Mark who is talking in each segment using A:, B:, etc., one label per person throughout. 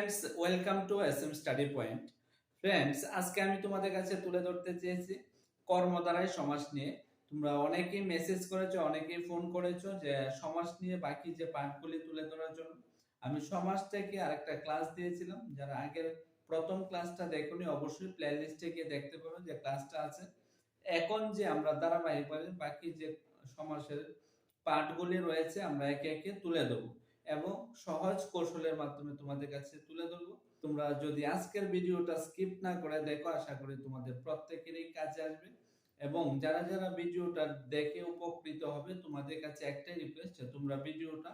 A: Friends welcome to S M study point friends আজকে আমি তোমাদের কাছে তুলে ধরতে চেয়েছি কর্মধারায় সমাস নিয়ে। তোমরা অনেকেই মেসেজ করেছ, অনেকেই ফোন করেছ যে সমাস নিয়ে বাকি যে পাঠগুলি তুলে ধরার জন্য। আমি সমাজ থেকে আরেকটা ক্লাস দিয়েছিলাম, যারা আগের প্রথম ক্লাসটা দেখোনি, অবশ্যই প্লে লিস্টে গিয়ে দেখতে পারো যে ক্লাসটা আছে। এখন যে আমরা ধারাবাহিকভাবে বাকি যে সমাসের পাঠগুলি রয়েছে, আমরা একে একে তুলে দেবো এবং সহজ কৌশলের মাধ্যমে তোমাদের কাছে তুলে ধরবো। তোমরা যদি আজকের ভিডিওটা স্কিপ না করে দেখো, আশা করি তোমাদের প্রত্যেকেরই কাজে আসবে। এবং যারা যারা ভিডিওটা দেখে উপকৃত হবে, তোমাদের কাছে একটাই রিকোয়েস্ট তোমরা ভিডিওটা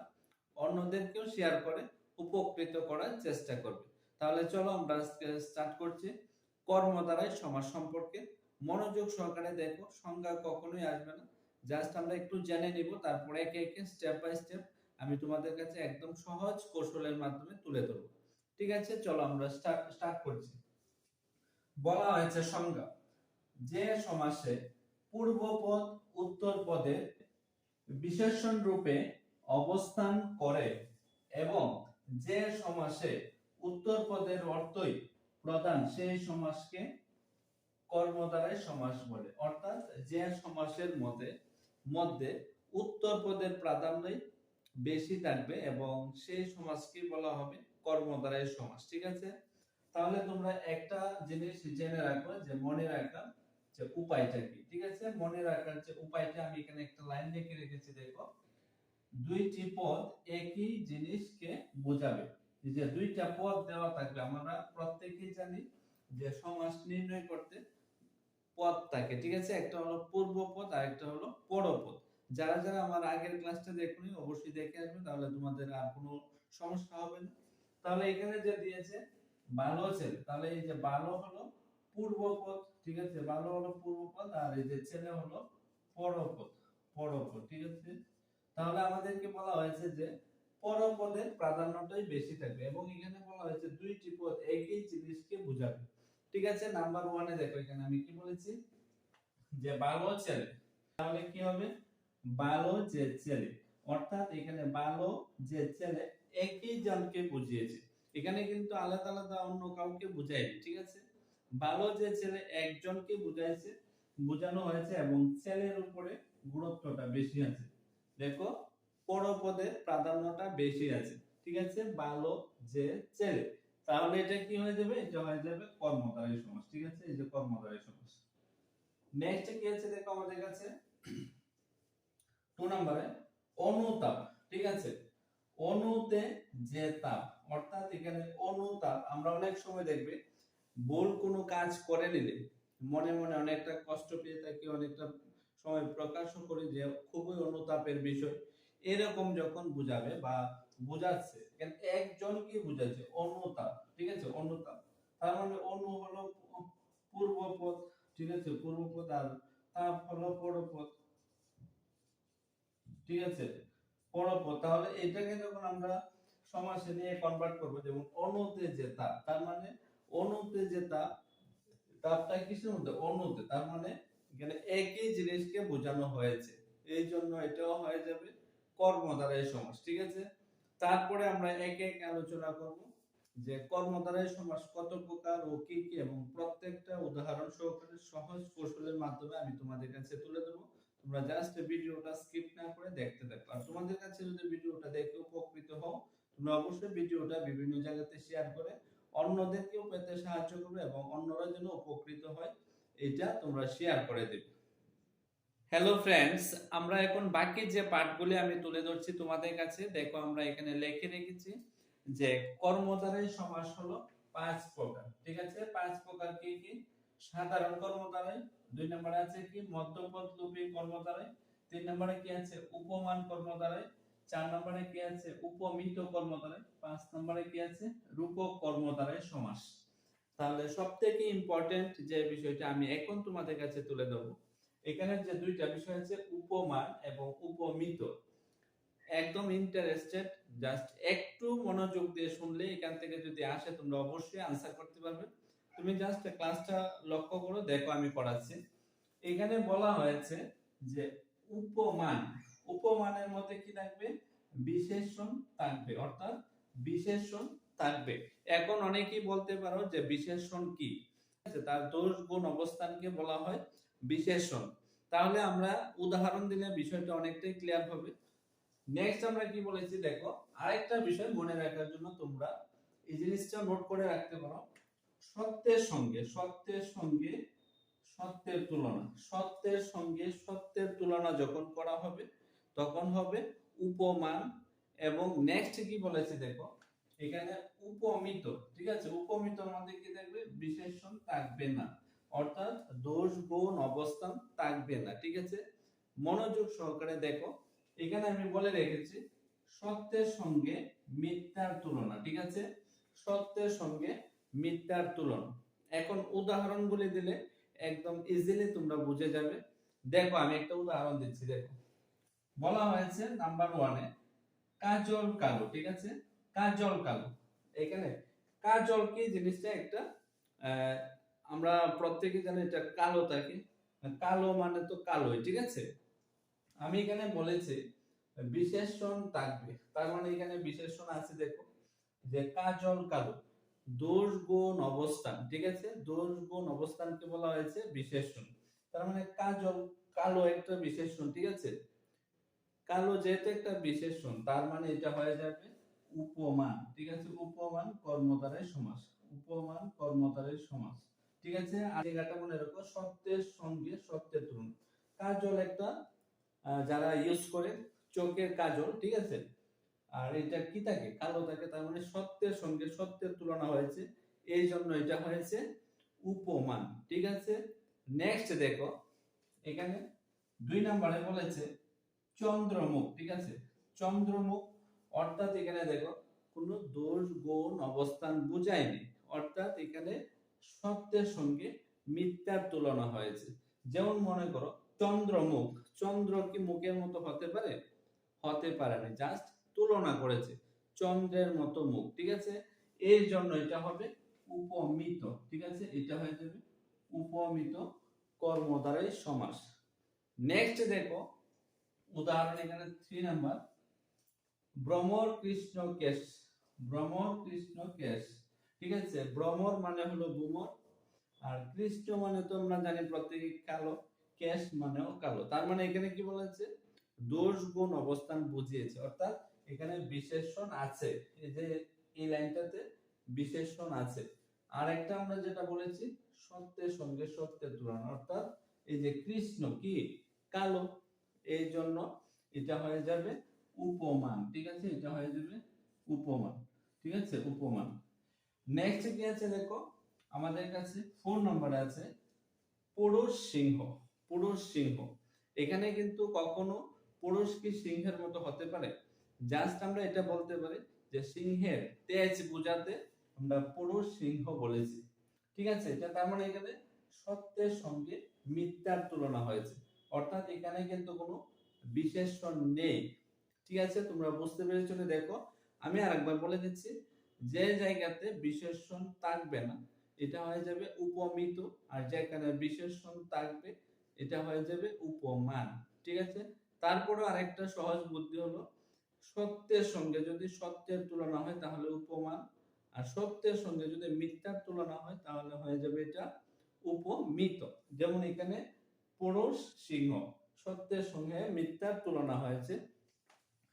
A: অন্যদেরকেও শেয়ার করে, উপকৃত করার চেষ্টা করবে। তাহলে চলো আমরা আজকে স্টার্ট করছি। কর্ম দ্বারাই সমাজ সম্পর্কে মনোযোগ সহকারে দেখো, সংজ্ঞা কখনোই আসবে না। জাস্ট আমরা একটু জেনে নিব, তারপরে একে একে স্টেপ বাই স্টেপ আমি তোমাদের কাছে একদম সহজ কৌশলের মাধ্যমে তুলে ধরবো। ঠিক আছে? চলো আমরা স্টার্ট স্টার্ট করছি। বলা হয়েছে সংজ্ঞা, যে সমাসে পূর্বপদ উত্তর পদে বিশেষণ রূপে অবস্থান করে এবং যে সমাসে উত্তর পদের অর্থই প্রধান, সেই সমাসকে কর্ম দ্বারাই সমাস বলে। অর্থাৎ যে সমাসের মধ্যে মধ্যে উত্তর পদের প্রাধান্যই বেশি থাকবে এবং সেই সমাজকে বলা হবে? কর্ম দ্বারাই সমাস ঠিক আছে? তাহলে তোমরা একটা জিনিস জেনে রাখো যে মনে রাখা যে উপায়টা কি, ঠিক আছে? মনে রাখার যে উপায়টা আমি এখানে একটা লাইন লিখে রেখেছি, দেখো। দুইটি পদ একই জিনিসকে বোঝাবে। যে দুইটা পদ দেওয়া থাকবে, আমরা প্রত্যেকেই জানি যে সমাস নির্ণয় করতে পদ থাকে, ঠিক আছে? একটা হলো পূর্ব পদ আর একটা হলো পরপদ। যারা যারা আমার আগের ক্লাসটা দেখুনি, অবশ্যই দেখে আসবে, তাহলে তোমাদের আর কোনো সমস্যা হবে না। তাহলে এখানে যে দিয়েছে ভালো ছেলে, তাহলে এই যে ভালো হলো পূর্বপদ, ঠিক আছে? ভালো হলো পূর্বপদ, আর এই যে ছেলে হলো পরপদ পরপদ, ঠিক আছে? তাহলে আমাদেরকে বলা হয়েছে যে পরপদের প্রাধান্যটাই বেশি থাকবে, এবং এখানে বলা হয়েছে দুইটি পদ একই জিনিসকে বোঝাবে। ঠিক আছে? নাম্বার ওয়ানে দেখো এখানে আমি কি বলেছি? যে ভালো ছেলে, তাহলে কি হবে? ভালো যে ছেলে অর্থাৎ এখানে ভালো যে ছেলে একই জনকে বুঝিয়েছে। এখানে কিন্তু আলাদা আলাদা অন্য কাউকে বুঝায়নি, ঠিক আছে? ভালো যে ছেলে একজনকে বুঝাইছে, বোঝানো হয়েছে এবং ছেলের উপরে গুরুত্বটা বেশি আছে। দেখো, পরপদের প্রাধান্যটা বেশি আছে, ঠিক আছে? ভালো যে ছেলে তাহলে এটা কি হয়ে যাবে? এটা হয়ে যাবে কর্মধারী সমাজ, ঠিক আছে? এই যে কর্মধারী সমাজ। নেক্সট কি আছে দেখো আমাদের কাছে? টু নম্বরে অনুতাপ, ঠিক আছে? অনুতে যে তাপ অর্থাৎ এখানে অনুতাপ, আমরা অনেক সময় দেখবে, ভুল কোনো কাজ করে নিলে মনে মনে অনেকটা কষ্ট পেয়ে থাকি, অনেকটা সময় প্রকাশও করি যে খুবই অনুতাপের বিষয়। এরকম যখন বুঝাবে বা বুঝাচ্ছে একজনকে বুঝাচ্ছে? অনুতাপ, ঠিক আছে? অনুতাপ। তার মানে অনু হলো পূর্বপদ, ঠিক আছে? পূর্বপদ আর তাপ হলো পরপদ। ঠিক আছে? পরপদ তাহলে এটাকে যখন আমরা সমাসে নিয়ে কনভার্ট করব, যেমন অনুতে যে তার মানে অনুতে যে তাপ তাপটা কিসের মধ্যে? অনুতে, তার মানে এখানে একই জিনিসকে বোঝানো হয়েছে। এই জন্য এটাও হয়ে যাবে কর্ম দ্বারাই সমাস, ঠিক আছে? তারপরে আমরা এক এক আলোচনা করব যে কর্ম দ্বারাই সমাস কত প্রকার ও কি কি, এবং প্রত্যেকটা উদাহরণ সহকারে সহজ কৌশলের মাধ্যমে আমি তোমাদের কাছে তুলে দেবো। তোমরা জাস্ট ভিডিওটা স্কিপ না করে দেখতে থাকো। আর তোমাদের কাছে যদি ভিডিওটা দেখে উপকৃত হও, তোমরা অবশ্যই ভিডিওটা বিভিন্ন জায়গাতে শেয়ার করে অন্যদেরকেও পেতে সাহায্য করবে এবং অন্যরা যেন উপকৃত হয়, এটা তোমরা শেয়ার করে দেবে। হ্যালো ফ্রেন্ডস আমরা এখন বাকি যে পাঠগুলি আমি তুলে ধরছি তোমাদের কাছে, দেখো আমরা এখানে লিখে রেখেছি যে কর্মধারায় সমাস হলো পাঁচ প্রকার। ঠিক আছে? পাঁচ প্রকার কি কি? সাধারণ কর্মধারায় দুই নম্বরে আছে কি? মধ্যপদ লোপী কর্মধারায়। তিন নম্বরে কি আছে? উপমান কর্মধারায়। চার নম্বরে কি আছে? উপমিত কর্মধারায়। পাঁচ নম্বরে কি আছে? রূপক কর্মধারায় সমাস। তাহলে সব থেকে ইম্পর্টেন্ট যে বিষয়টা আমি এখন তোমাদের কাছে তুলে দেবো এখানে যে দুইটা বিষয় আছে, উপমান এবং উপমিত। একদম ইন্টারেস্টেড জাস্ট একটু মনোযোগ দিয়ে শুনলে এখান থেকে যদি আসে, তোমরা অবশ্যই আনসার করতে পারবে। তুমি জাস্ট ক্লাসটা লক্ষ্য করো, দেখো আমি পড়াচ্ছি। এখানে বলা হয়েছে যে উপমান, উপমানের মধ্যে কি থাকবে? বিশেষণ থাকবে, অর্থাৎ বিশেষণ থাকবে। এখন অনেকেই বলতে পারো যে বিশেষণ কি? আছে? তার দোষ গুণ অবস্থানকে বলা হয় বিশেষণ। তাহলে আমরা উদাহরণ দিলে বিষয়টা অনেকটাই ক্লিয়ার হবে। নেক্সট আমরা কি বলেছি, দেখো, আরেকটা বিষয় মনে রাখার জন্য তোমরা এই জিনিসটা নোট করে রাখতে পারো। সত্যের সঙ্গে সত্যের সঙ্গে সত্যের তুলনা, সত্যের সঙ্গে সত্যের তুলনা যখন করা হবে, তখন হবে উপমান এবং নেক্সট কি বলেছে দেখো? এখানে উপমিত, ঠিক আছে? উপমিতর মধ্যে কি থাকবে? বিশেষণ থাকবে না। অর্থাৎ দোষ, গুণ, অবস্থান থাকবে না, ঠিক আছে? মনোযোগ সহকারে দেখো। এখানে আমি বলে রেখেছি, সত্যের সঙ্গে মিথ্যার তুলনা, ঠিক আছে? সত্যের সঙ্গে মিথ্যার তুলনা। এখন উদাহরণগুলি দিলে একদম ইজিলি তোমরা বুঝে যাবে। দেখো, আমি একটা উদাহরণ দিচ্ছি, দেখো। বলা হয়েছে নাম্বার ওয়ানে কাজল কালো, ঠিক আছে? কাজল কালো। এখানে কাজল কি জিনিসটা? একটা আমরা প্রত্যেকে জানি এটা কালো থাকে কালো মানে তো কালোই, ঠিক আছে? আমি এখানে বলেছি, বিশেষণ থাকবে। তার মানে এখানে বিশেষণ আছে, দেখো। যে কাজল কালো। দোষ গুণ অবস্থান, ঠিক আছে? দোষ গুণ অবস্থানকে বলা হয়েছে বিশেষণ। তার মানে কাজল, কালো একটা বিশেষণ, ঠিক আছে? কালো যেহেতু একটা বিশেষণ, তার মানে এটা হয়ে যাবে উপমান, ঠিক আছে? উপমান কর্মধারের সমাস, উপমান কর্মধারের সমাস, ঠিক আছে? আর জায়গাটা মনে রাখো, সত্যের সঙ্গে সত্যের তুলনা কাজল একটা যারা ইউজ করে, চোখের কাজল, ঠিক আছে? আর এটা কি থাকে? কালো থাকে, তার মানে সত্যের সঙ্গে সত্যের তুলনা হয়েছে। এই জন্য এটা হয়েছে উপমান, ঠিক আছে? নেক্সট দেখো, এখানে দুই নম্বরে বলেছে চন্দ্রমুখ, ঠিক আছে? চন্দ্রমুখ, অর্থাৎ এখানে দেখো, কোনো দোষ, গুণ, অবস্থান বুঝায়নি। অর্থাৎ এখানে সত্যের সঙ্গে মিথ্যার তুলনা হয়েছে। যেমন মনে করো, চন্দ্রমুখ, চন্দ্র কি মুখের মতো হতে পারে? হতে পারে না। জাস্ট তুলনা করেছে। চন্দ্রের মতো মুখ, ঠিক আছে? এই জন্য এটা হবে উপমিত, ঠিক আছে? এটা হয়ে যাবে উপমিত কর্ম দ্বারাই সমাস। নেক্সট দেখো, উদাহরণ এখানে থ্রি নাম্বার ভ্রমর কৃষ্ণ কেশ, ভ্রমর কৃষ্ণ কেশ, ঠিক আছে? ভ্রমর মানে হলো ভ্রমর, আর কৃষ্ণ মানে তো আমরা জানি প্রত্যেকে কালো, কেশ মানেও কালো। তার মানে এখানে কি বলেছে? দোষ গুণ অবস্থান বুঝিয়েছে। অর্থাৎ এখানে বিশেষণ আছে। এই যে, এই লাইনটাতে বিশেষণ আছে। আর একটা আমরা যেটা বলেছি, সত্যের সঙ্গে সত্যের তুলনা, অর্থাৎ এই যে কৃষ্ণ কি? কালো। এই জন্য এটা হয়ে যাবে উপমান, ঠিক আছে? এটা হয়ে যাবে উপমান, ঠিক আছে? উপমান। নেক্সট কি আছে দেখো? আমাদের কাছে ফোন নাম্বারে আছে পুরুষ সিংহ পুরুষ সিংহ। এখানে কিন্তু কখনো পুরুষ কি সিংহের মতো হতে পারে? জাস্ট আমরা এটা বলতে পারি যে সিংহের তেজ বোঝাতে আমরা পুরুষ সিংহ বলেছি। ঠিক আছে? এটা তার মানে এখানে সত্যের সঙ্গে মিথ্যার তুলনা হয়েছে। অর্থাৎ এখানে কিন্তু কোনো বিশেষণ নেই। ঠিক আছে? তোমরা বুঝতে পেরেছ? দেখো, আমি আরেকবার বলে দিচ্ছি, যে জায়গাতে বিশেষণ থাকবে না, এটা হয়ে যাবে উপমিত, আর যেখানে বিশেষণ থাকবে, এটা হয়ে যাবে উপমান। ঠিক আছে? তারপরে আরেকটা সহজ বুদ্ধি হলো সত্যের সঙ্গে যদি সত্যের তুলনা হয় তাহলে উপমান, আর সত্যের সঙ্গে যদি মিথ্যার তুলনা হয় তাহলে হয়ে যাবে এটা উপমিত। যেমন এখানে পুরুষ সিংহ, সত্যের সঙ্গে মিথ্যার তুলনা হয়েছে,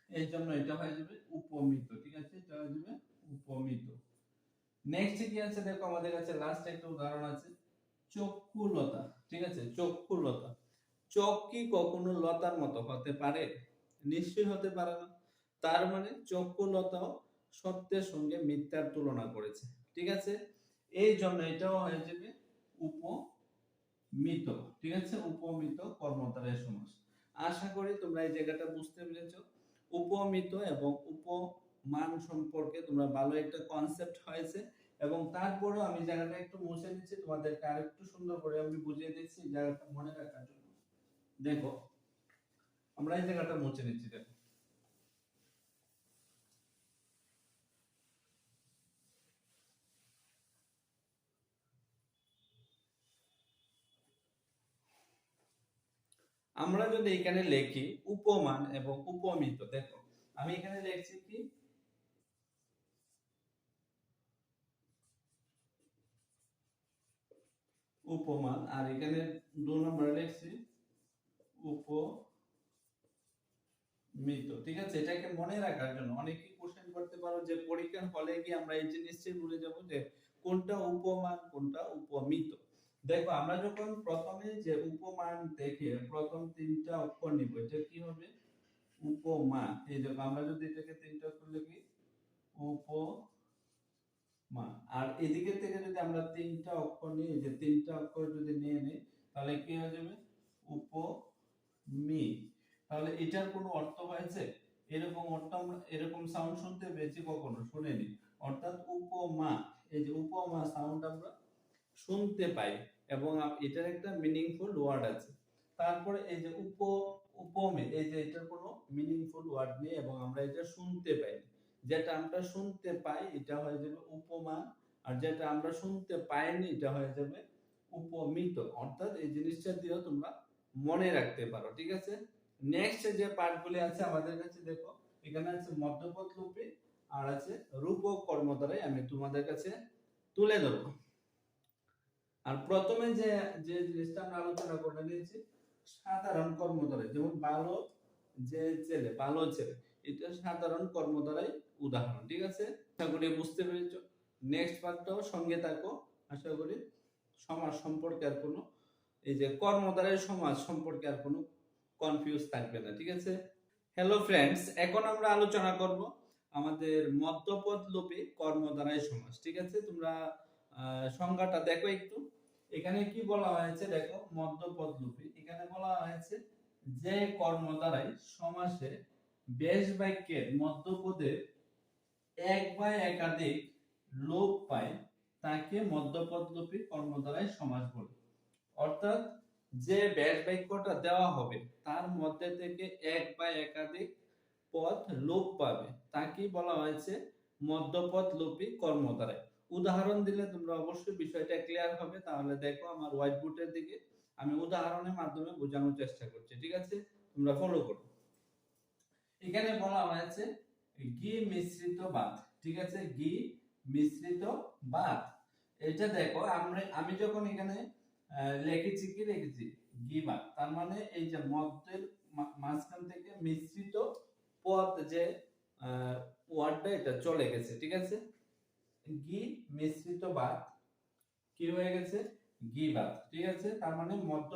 A: এই জন্য এটা হয়ে যাবে উপমিত, ঠিক আছে? এটা হয়ে যাবে উপমিত। নেক্সট কি আছে? দেখো আমাদের কাছে লাস্ট একটা উদাহরণ আছে, চক্ষুলতা, ঠিক আছে? চক্ষুলতা। চোখ কি কখনো লতার মতো হতে পারে? নিশ্চয়ই হতে পারে না। তার মানে চক্ষুলতাও সত্যের সঙ্গে মিথ্যার তুলনা করেছে। ঠিক আছে? এই জন্য এটাও হয়ে যাবে উপমিত, ঠিক আছে? উপমিত কর্মতারের সমাস। আশা করি তোমরা এই জায়গাটা বুঝতে পেরেছ। উপমিত এবং উপমান সম্পর্কে তোমরা ভালো একটা কনসেপ্ট হয়েছে এবং তারপরেও আমি জায়গাটা একটু মুছে দিচ্ছি তোমাদেরকে আরেকটু সুন্দর করে আমি বুঝিয়ে দিচ্ছি জায়গাটা মনে রাখার জন্য। দেখো, আমরা এই জায়গাটা মুছে নিচ্ছি, দেখো। আমরা যদি এখানে লিখি উপমান এবং উপমিত, দেখো, আমি এখানে লিখছি কি? উপমান, আর এখানে দু নম্বরে লিখছি উপমিত, ঠিক আছে? এটাকে মনে রাখার জন্য, অনেকে কোশ্চেন করতে পারো যে পরীক্ষার হলে কি আমরা এই জিনিসটি ভুলে যাব যে কোনটা উপমান, কোনটা উপমিত? দেখো, আমরা যখন প্রথমে যে উপমান দেখে প্রথম তিনটা অক্ষর নিব, এটা কি হবে? উপমা। এই দেখো, আমরা যদি এটাকে তিনটা অক্ষর লিখি, উপমা। আর এদিকে থেকে যদি আমরা তিনটা অক্ষর নিই যে তিনটা অক্ষর যদি নিয়ে নিই, তাহলে কি হয়ে যাবে? উপমি। তাহলে এটার কোনো অর্থ হয়েছে? এরকম অর্থ এরকম সাউন্ড শুনতে পেয়েছি কখনো? শুনিনি। অর্থাৎ উপমা। এই যে উপমা সাউন্ড আমরা শুনতে পাই। এবং এটার একটা মিনিংফুল ওয়ার্ড আছে। তারপরে এই যে উপ উপমে এই যে এটার কোনো মিনিংফুল ওয়ার্ড নেই এবং আমরা এটা শুনতে পাই। যেটা আমরা শুনতে পাই, এটা হয়ে যাবে উপমা, আর যেটা আমরা শুনতে পাইনি, এটা হয়ে যাবে উপমিত। অর্থাৎ এই জিনিসটা দিয়েও তোমরা মনে রাখতে পারো, ঠিক আছে? নেক্সট যে পার্টগুলি আছে আমাদের কাছে, দেখো, এখানে আছে মধ্যপদ রূপে, আর আছে রূপক কর্ম দ্বারাই আমি তোমাদের কাছে তুলে ধরবো। আর প্রথমে যে যে জিনিসটা আমরা আলোচনা করে নিয়েছি, সাধারণ কর্ম যেমন ভালো যে ছেলে, ভালো ছেলে, এটা সাধারণ কর্ম উদাহরণ, ঠিক আছে? আশা করি বুঝতে পেরেছ। নেক্সট পার্টটাও সঙ্গে থাকো। আশা করি সমাজ সম্পর্কে আর কোনো, এই যে কর্ম দ্বারাই সমাজ সম্পর্কে আর কোনো কনফিউজ থাকবে না, ঠিক আছে? হ্যালো ফ্রেন্ডস এখন আমরা আলোচনা করব আমাদের মধ্যপদ লোপে কর্ম দ্বারাই সমাজ, ঠিক আছে? তোমরা সংজ্ঞাটা দেখো একটু। এখানে কি বলা হয়েছে? দেখো মধ্যপদ লোপে এখানে বলা হয়েছে যে কর্ম দ্বারাই সমাসে বেশ বাক্যের মধ্যপদের এক বা একাধিক লোপ পায়, তাকে মধ্যপদ লোপী কর্ম দ্বারাই সমাস বলে। অর্থাৎ যে ব্যাস বাক্যটা দেওয়া হবে, তার মধ্যে থেকে এক বা একাধিক পদ লোপ পাবে। তাকে বলা হয়েছে মধ্যপদ লোপী কর্ম দ্বারাই উদাহরণ দিলে তোমরা অবশ্যই বিষয়টা ক্লিয়ার হবে। তাহলে দেখো আমার হোয়াইট বোর্ডের দিকে আমি উদাহরণের মাধ্যমে বোঝানোর চেষ্টা করছি, ঠিক আছে? তোমরা ফলো করো। এখানে বলা হয়েছে, ঘি মিশ্রিত ভাত ঠিক আছে? ঘি মিশ্রিত ভাত এটা দেখো, আমরা, আমি যখন এখানে লিখেছি, কি লিখেছি? ঘি ভাত তার মানে এই যে মধ্যের মা- মাঝখান থেকে মিশ্রিত পদ যে ওয়ার্ডটা এটা চলে গেছে, ঠিক আছে? ঘি মিশ্রিত ভাত কি হয়ে গেছে? ঘি ভাত ঠিক আছে? তার মানে মধ্য,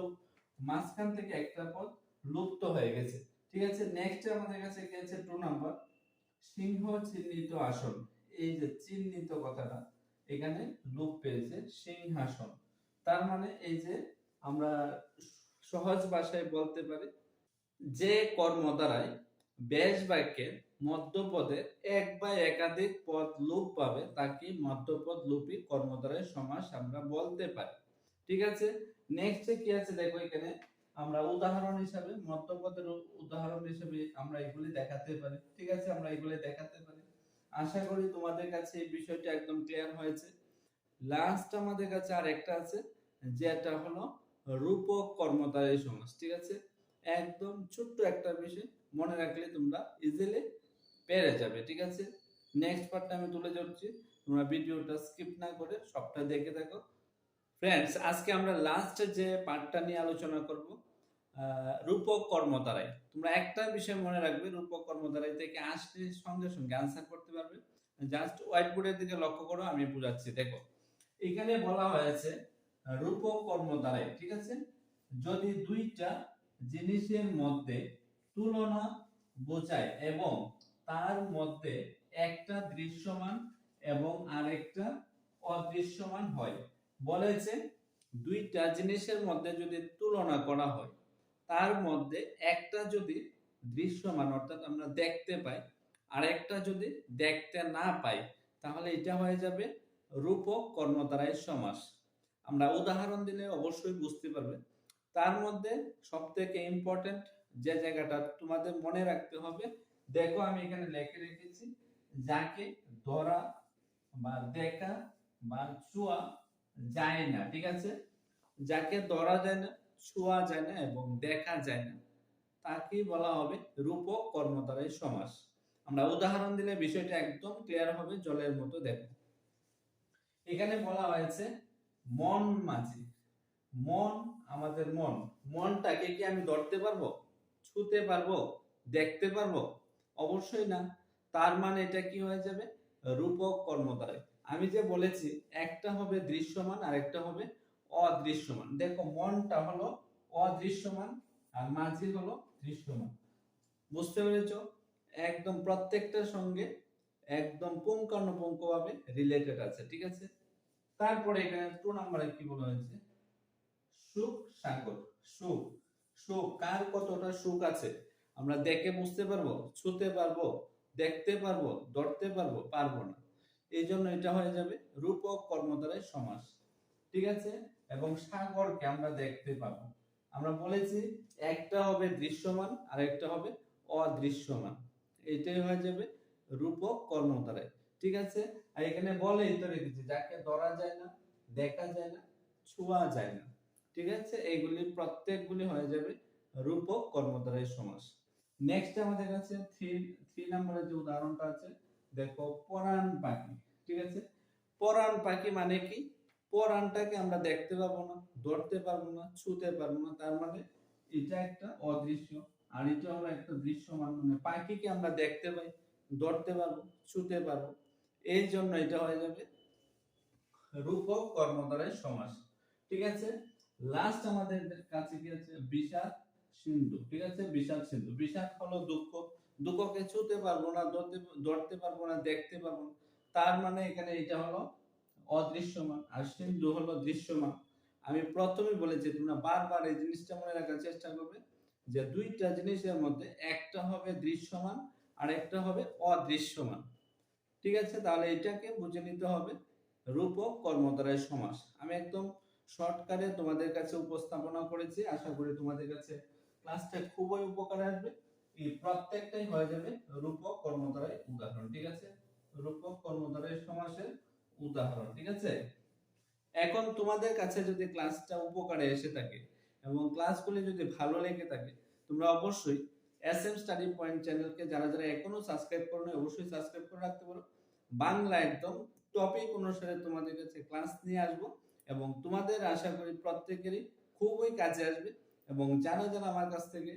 A: মাঝখান থেকে একটা পদ লুপ্ত হয়ে গেছে, ঠিক আছে? নেক্সট আমাদের কাছে কি আছে? টু নাম্বার সিংহ চিহ্নিত আসন। এই যে চিহ্নিত কথাটা, এখানে লোপ পেয়েছে, সিংহাসন। তার মানে এই যে আমরা সহজ ভাষায় বলতে পারি, যে কর্ম দ্বারাই বেশ বাক্যের মধ্যপদে এক বা একাধিক পদ লোপ পাবে তাকে মধ্যপদ লোপী কর্ম দ্বারাই সমাস আমরা বলতে পারি। ঠিক আছে? নেক্সট কি আছে দেখো এখানে? আমরা উদাহরণ হিসাবে, মধ্যপদের উদাহরণ হিসাবে আমরা এগুলি দেখাতে পারি। ঠিক আছে? আমরা এগুলি দেখাতে পারি। আশা করি তোমাদের কাছে এই বিষয়টা একদম ক্লিয়ার হয়েছে। লাস্ট আমাদের কাছে আর একটা আছে, যেটা হলো রূপক কর্মধারী সমাজ ঠিক আছে? একদম ছোট্ট একটা বিষয় মনে রাখলে তোমরা ইজিলি পেরে যাবে, ঠিক আছে? নেক্সট পার্টটা আমি তুলে ধরছি। তোমরা ভিডিওটা স্কিপ না করে সবটা দেখে থাকো। ফ্রেন্ডস আজকে আমরা লাস্ট যে পার্টটা নিয়ে আলোচনা করব রূপক কর্মধারায়। তোমরা একটা বিষয় মনে রাখবে, রূপক কর্মধারায় থেকে আসলে সঙ্গে সঙ্গে আনসার করতে পারবে। জাস্ট হোয়াইট বোর্ডের দিকে লক্ষ্য করো, আমি বুঝাচ্ছি, দেখো। এখানে বলা হয়েছে, রূপক কর্মধারায়, ঠিক আছে? যদি দুইটা জিনিসের মধ্যে তুলনা বোঝায় এবং তার মধ্যে একটা দৃশ্যমান এবং আরেকটা অদৃশ্যমান হয়। বলেছে, দুইটা জিনিসের মধ্যে যদি তুলনা করা হয়, তার মধ্যে একটা যদি দৃশ্যমান, অর্থাৎ আমরা দেখতে পাই আর একটা যদি দেখতে না পাই, তাহলে এটা হয়ে যাবে রূপক কর্মধারায় সমাস। আমরা উদাহরণ দিলে অবশ্যই বুঝতে পারবে। তার মধ্যে সব থেকে ইম্পর্টেন্ট যে জায়গাটা তোমাদের মনে রাখতে হবে দেখো, আমি এখানে লেখে রেখেছি, যাকে ধরা বা দেখা বা ছোঁয়া যায় না, ঠিক আছে? যাকে ধরা যায় না, ছোঁয়া যায় না এবং দেখা যায় না তাকেই বলা হবে রূপক কর্মধারায় সমাস। আমরা উদাহরণ দিলে বিষয়টা একদম ক্লিয়ার হবে, জলের মতো দেখো। এখানে বলা হয়েছে, মন মাঝি। মন, আমাদের মন। মনটাকে কি আমি ধরতে পারব? ছুতে পারব? দেখতে পারব? অবশ্যই না। তার মানে এটা কি হয়ে যাবে? রূপক কর্ম আমি যে বলেছি, একটা হবে দৃশ্যমান আর একটা হবে অদৃশ্যমান। দেখো, মনটা হলো অদৃশ্যমান, আর মাঝি হলো দৃশ্যমান। বুঝতে পেরেছ? একদম প্রত্যেকটার সঙ্গে একদম পুঙ্খানুপুঙ্খ ভাবে রিলেটেড আছে, ঠিক আছে? তারপরে এখানে টু নাম্বারে কি বলা হয়েছে? সুখ সাগর। সুখ। সুখ। কার কতটা সুখ আছে? আমরা দেখে বুঝতে পারব, ছুতে পারব, দেখতে পারব, ধরতে পারব পারব না। এই জন্য এটা হয়ে যাবে রূপক কর্মদ্বারায় সমাস। ঠিক আছে? এবং সাগরকে আমরা দেখতে পাবো। আমরা বলেছি একটা হবে দৃশ্যমান আর একটা হবে অদৃশ্যমান। এটাই হয়ে যাবে রূপক কর্ম দ্বারায় ঠিক আছে? আর এখানে বলে তো রেখেছি যাকে ধরা যায় না, দেখা যায় না, ছোঁয়া যায় না। ঠিক আছে? এইগুলি প্রত্যেকগুলি হয়ে যাবে রূপক কর্ম দ্বারাই সমাস। নেক্সট আমাদের কাছে থ্রি থ্রি যে উদাহরণটা আছে, দেখো পরাণ পাখি, ঠিক আছে? পরাণ পাখি মানে কি? পরাণটাকে আমরা দেখতে পাবো না, ধরতে পারব না, ছুতে পারব না, তার মানে এটা একটা অদৃশ্য, আর এটা হলো একটা দৃশ্যমান মানে পাখিকে আমরা দেখতে পাই, ধরতে পারব, ছুতে পারব। এই জন্য এটা হয়ে যাবে রূপক কর্ম দ্বারাই সমাস, ঠিক আছে? লাস্ট আমাদের কাছে কি আছে? বিষাদ সিন্ধু, ঠিক আছে? বিষাদ সিন্ধু। বিষাদ হলো দুঃখ। দুঃখকে ছুতে পারব না, ধরতে ধরতে পারব না, দেখতে পারব না। তার মানে এখানে এটা হলো অদৃশ্যমান। আর সিন্ধু হলো দৃশ্যমান। আমি প্রথমে বলেছি, তোমরা বারবার এই জিনিসটা মনে রাখার চেষ্টা করবে যে দুইটা জিনিসের মধ্যে একটা হবে দৃশ্যমান আর একটা হবে অদৃশ্যমান। ঠিক আছে? তাহলে এটাকে বুঝে নিতে হবে রূপক কর্মদ্বারায় সমাস। আমি একদম শর্টকাটে তোমাদের কাছে উপস্থাপনা করেছি। আশা করি তোমাদের কাছে ক্লাসটা খুবই উপকারে আসবে। এই প্রত্যেকটাই হয়ে যাবে রূপক কর্মদ্বারায় উদাহরণ, ঠিক আছে? রূপক কর্মদ্বারায় সমাসের উদাহরণ, ঠিক আছে? এখন তোমাদের কাছে যদি ক্লাসটা উপকারে এসে থাকে এবং ক্লাসগুলি যদি ভালো লেগে থাকে, তোমরা অবশ্যই এস এম স্টাডি পয়েন্ট চ্যানেলকে যারা যারা এখনও সাবস্ক্রাইব করো অবশ্যই সাবস্ক্রাইব করে রাখতে পারো। বাংলা একদম টপিক অনুসারে তোমাদের কাছে ক্লাস নিয়ে আসব এবং তোমাদের আশা করি প্রত্যেকেরই খুবই কাজে আসবে। এবং যারা যারা আমার কাছ থেকে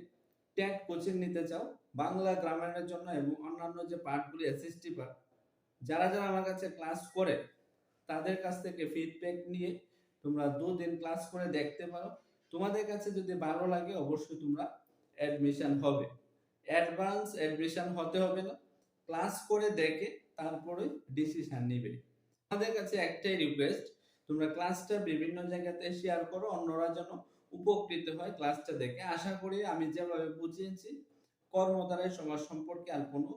A: ট্যাগ কোচিং নিতে চাও, বাংলা গ্রামারের জন্য এবং অন্যান্য যে পার্টগুলি এসএসটি পার্ট যারা যারা আমার কাছে ক্লাস করে, তাদের কাছ থেকে ফিডব্যাক নিয়ে তোমরা দুদিন ক্লাস করে দেখতে পারো। তোমাদের কাছে যদি ভালো লাগে, অবশ্যই তোমরা অ্যাডমিশন হবে। অ্যাডভান্স অ্যাডমিশন হতে হবে না। ক্লাস করে দেখে তারপরে ডিসিশন নিবে। আমাদের কাছে একটাই রিকোয়েস্ট তোমরা ক্লাসটা বিভিন্ন জায়গাতে শেয়ার করো, অন্যরা যেন উপকৃত হয় ক্লাসটা দেখে। আশা করি আমি যেভাবে বুঝিয়েছি, কর্মধারায় সমাজ সম্পর্কে আর কোনো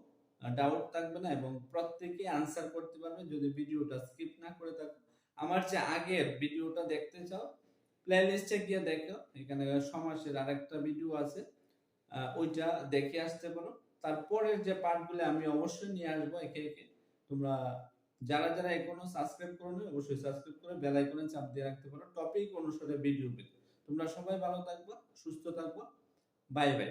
A: ডাউট থাকবে না এবং প্রত্যেকে আনসার করতে পারবে। যদি ভিডিওটা স্কিপ না করে থাকো, আমার যে আগের ভিডিওটা দেখতে চাও প্লে লিস্টে গিয়ে দেখো। এখানে সমাসের আরেকটা ভিডিও আছে ওইটা দেখে আসতে পারো। তারপরের যে পার্টগুলো আমি অবশ্যই নিয়ে আসব একে একে। তোমরা যারা যারা এখনও সাবস্ক্রাইব করো অবশ্যই সাবস্ক্রাইব করে বেল আইকনে চাপ দিয়ে রাখতে পারো। টপিক অনুসারে ভিডিও পেতে। তোমরা সবাই ভালো থাকব সুস্থ থাকব। Bye bye